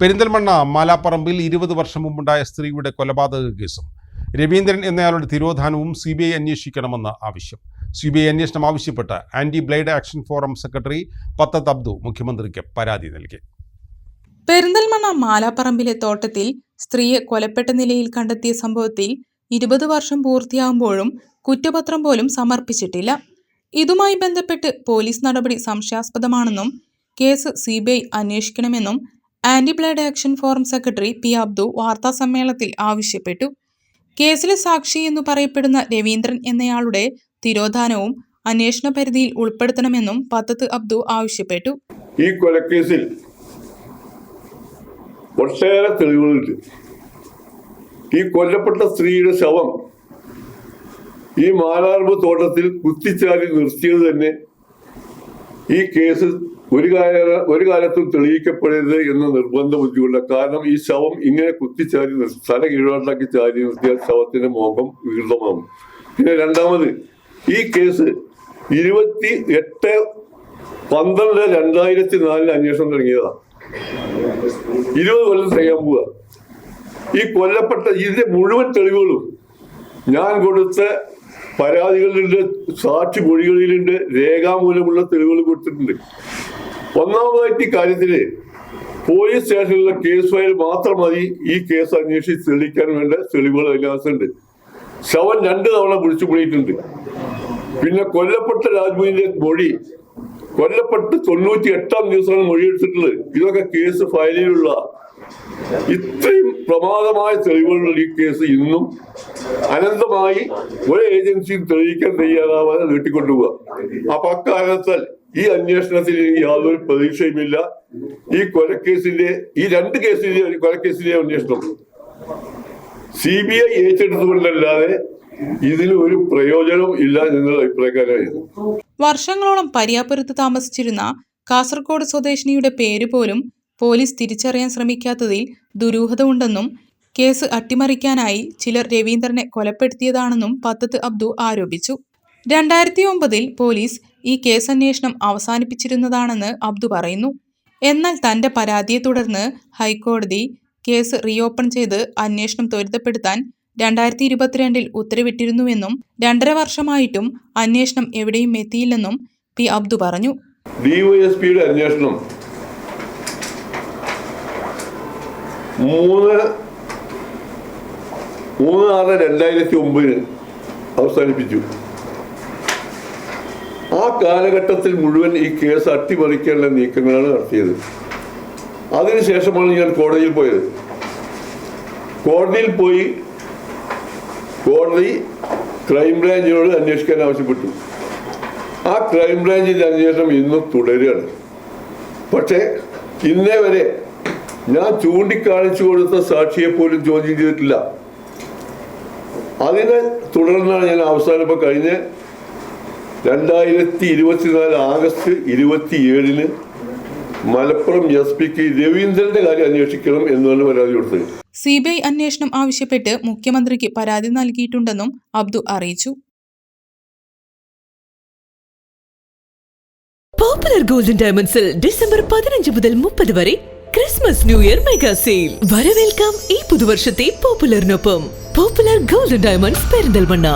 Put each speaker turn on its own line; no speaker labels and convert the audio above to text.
പെരിന്തൽമണ്ണ മാലാപ്പറമ്പിൽ ഇരുപത് വർഷം മുമ്പുണ്ടായ സ്ത്രീയുടെ കൊലപാതക കേസും. രവീന്ദ്രൻ എന്നയാളുടെ തിരോധാനവും സി ബി ഐ അന്വേഷിക്കണമെന്ന് ആവശ്യം. സി ബി ഐ അന്വേഷണം ആവശ്യപ്പെട്ട് anti blade action forum secretary Pathath Abdu മുഖ്യമന്ത്രിക്ക് പരാതി നൽകി.
പെരിന്തൽമണ്ണ മാലാപ്പറമ്പിലെ തോട്ടത്തിൽ സ്ത്രീയെ കൊലപ്പെട്ട നിലയിൽ കണ്ടെത്തിയ സംഭവത്തിൽ ഇരുപത് വർഷം പൂർത്തിയാകുമ്പോഴും കുറ്റപത്രം പോലും സമർപ്പിച്ചിട്ടില്ല. ഇതുമായി ബന്ധപ്പെട്ട് പോലീസ് നടപടി സംശയാസ്പദമാണെന്നും കേസ് സി ബി ഐ അന്വേഷിക്കണമെന്നും anti blade action forum secretary P Abdu വാർത്താസമ്മേളനത്തിൽ ആവശ്യപ്പെട്ടു. കേസിലെ സാക്ഷി എന്നു പറയപ്പെടുന്ന രവീന്ദ്രൻ എന്നയാളുടെ തിരോധാനവും അന്വേഷണ പരിധിയിൽ ഉൾപ്പെടുത്തണമെന്നും പത്തത്ത് അബ്ദു ആവശ്യപ്പെട്ടു.
ഈ കൊലക്കേസിൽ ഒട്ടേറെ തെളിവുകളുണ്ട്. ഈ കൊല്ലപ്പെട്ട സ്ത്രീയുടെ ശവം ഈ മാലാർമ്പ് തോട്ടത്തിൽ കുത്തിച്ചാടി നിർത്തിയത് തന്നെ ഈ കേസ് ഒരു കാല ഒരു കാലത്തും തെളിയിക്കപ്പെടരുത് എന്ന നിർബന്ധ ബുദ്ധിമുട്ട് കാരണം ഈ ശവം ഇങ്ങനെ കുത്തിച്ചാരി തല കീഴോട്ടാക്കി ചാരി നിർത്തിയാൽ ശവത്തിന്റെ മോഹം വികൃതമാകും. പിന്നെ രണ്ടാമത് ഈ കേസ് ഇരുപത്തി എട്ട് പന്ത്രണ്ട് രണ്ടായിരത്തി നാലിൽ അന്വേഷണം തുടങ്ങിയതാണ് ഇരുപത് കൊല്ലം ചെയ്യാൻ പോവുക ഈ കൊല്ലപ്പെട്ട ഇതിന്റെ മുഴുവൻ തെളിവുകളും ഞാൻ കൊടുത്ത പരാതികളിലുണ്ട് സാക്ഷി മൊഴികളിലുണ്ട് രേഖാമൂലമുള്ള തെളിവുകൾ കൊടുത്തിട്ടുണ്ട്. ഒന്നാമതായിട്ട് ഈ കാര്യത്തിൽ പോലീസ് സ്റ്റേഷനിലെ കേസ് ഫയൽ മാത്രം മതി. ഈ കേസ് അന്വേഷിച്ച് തെളിയിക്കാൻ വേണ്ട തെളിവുകൾ അതിനകത്തുണ്ട് ശവൻ രണ്ട് തവണ വിളിച്ചു കൂടിയിട്ടുണ്ട്. പിന്നെ കൊല്ലപ്പെട്ട രാജ്മോഹിന്റെ മൊഴി കൊല്ലപ്പെട്ട് തൊണ്ണൂറ്റി എട്ടാം ദിവസമാണ് മൊഴിയെടുത്തിട്ടുള്ളത് ഇതൊക്കെ കേസ് ഫയലിലുള്ള ഇത്രയും പ്രമാദമായ തെളിവുകളുള്ള ഈ കേസ് ഇന്നും അനന്തമായി ഒരു ഏജൻസിയും തെളിയിക്കാൻ തയ്യാറാവാതെ നീട്ടിക്കൊണ്ടുപോവുക അപ്പൊ അക്കാരണത്താൽ ഈ അന്വേഷണത്തിൽ യാതൊരു പ്രതീക്ഷയുമില്ല ഈ കൊലക്കേസിന്റെ ഈ രണ്ട് കേസിന്റെ കൊലക്കേസിന്റെ അന്വേഷണം. സി ബി ഐ ഏറ്റെടുത്തുകൊണ്ടല്ലാതെ ഇതിന് ഒരു പ്രയോജനവും ഇല്ല എന്നുള്ള അഭിപ്രായക്കാരായിരുന്നു
വർഷങ്ങളോളം പരിയാപുരത്ത് താമസിച്ചിരുന്ന കാസർഗോഡ് സ്വദേശിനിയുടെ പേര് പോലും പോലീസ് തിരിച്ചറിയാൻ ശ്രമിക്കാത്തതിൽ ദുരൂഹത ഉണ്ടെന്നും കേസ് അട്ടിമറിക്കാനായി ചിലർ രവീന്ദ്രനെ കൊലപ്പെടുത്തിയതാണെന്നും പത്തത്ത് അബ്ദു ആരോപിച്ചു. രണ്ടായിരത്തി ഒമ്പതിൽ പോലീസ് ഈ കേസന്വേഷണം അവസാനിപ്പിച്ചിരുന്നതാണെന്ന് അബ്ദു പറയുന്നു. എന്നാൽ തന്റെ പരാതിയെ തുടർന്ന് ഹൈക്കോടതി കേസ് റീഓപ്പൺ ചെയ്ത് അന്വേഷണം ത്വരിതപ്പെടുത്താൻ രണ്ടായിരത്തി ഇരുപത്തിരണ്ടിൽ ഉത്തരവിട്ടിരുന്നുവെന്നും രണ്ടര വർഷമായിട്ടും അന്വേഷണം എവിടെയും എത്തിയില്ലെന്നും പി അബ്ദു പറഞ്ഞു.
അന്വേഷണം മൂന്ന് മൂന്ന് ആറ് രണ്ടായിരത്തി ഒമ്പതിന് അവസാനിപ്പിച്ചു. ആ കാലഘട്ടത്തിൽ മുഴുവൻ ഈ കേസ് അട്ടിമറിക്കാനുള്ള നീക്കങ്ങളാണ് നടത്തിയത്. അതിനുശേഷമാണ് ഞാൻ കോടതിയിൽ പോയത്. കോടതിയിൽ പോയി കോടതി ക്രൈംബ്രാഞ്ചിനോട് അന്വേഷിക്കാൻ ആവശ്യപ്പെട്ടു. ആ ക്രൈംബ്രാഞ്ചിന്റെ അന്വേഷണം ഇന്നും തുടരുകയാണ്. പക്ഷേ ഇന്നേ വരെ ഞാൻ ചൂണ്ടിക്കാണിച്ചു കൊടുത്ത സാക്ഷിയെ പോലും ചോദ്യം ചെയ്തിട്ടില്ല. അതിനെ തുടർന്നാണ് ഞാൻ അവസാനം ഇപ്പൊ കഴിഞ്ഞ രണ്ടായിരത്തി ഇരുപത്തിനാല് ആഗസ്റ്റ് ഇരുപത്തിയേഴിന് മലപ്പുറം എസ് കെ രവീന്ദ്രന്റെ കാര്യം അന്വേഷിക്കണം എന്നാണ് പരാതി കൊടുത്തത്.
സി ബി ഐ അന്വേഷണം ആവശ്യപ്പെട്ട് മുഖ്യമന്ത്രിക്ക് പരാതി നൽകിയിട്ടുണ്ടെന്നും അബ്ദു അറിയിച്ചു.
പോപ്പുലർ ഗോൾഡൻ ഡയമണ്ട്സിൽ ഡിസംബർ പതിനഞ്ച് മുതൽ മുപ്പത് വരെ Christmas new year mega sale വരവേൽക്കാം ഈ പുതുവർഷത്തെ പോപ്പുലറിനൊപ്പം പോപ്പുലർ ഗോൾഡൻ ഡയമണ്ട്സ് പെരിന്തൽമണ്ണ.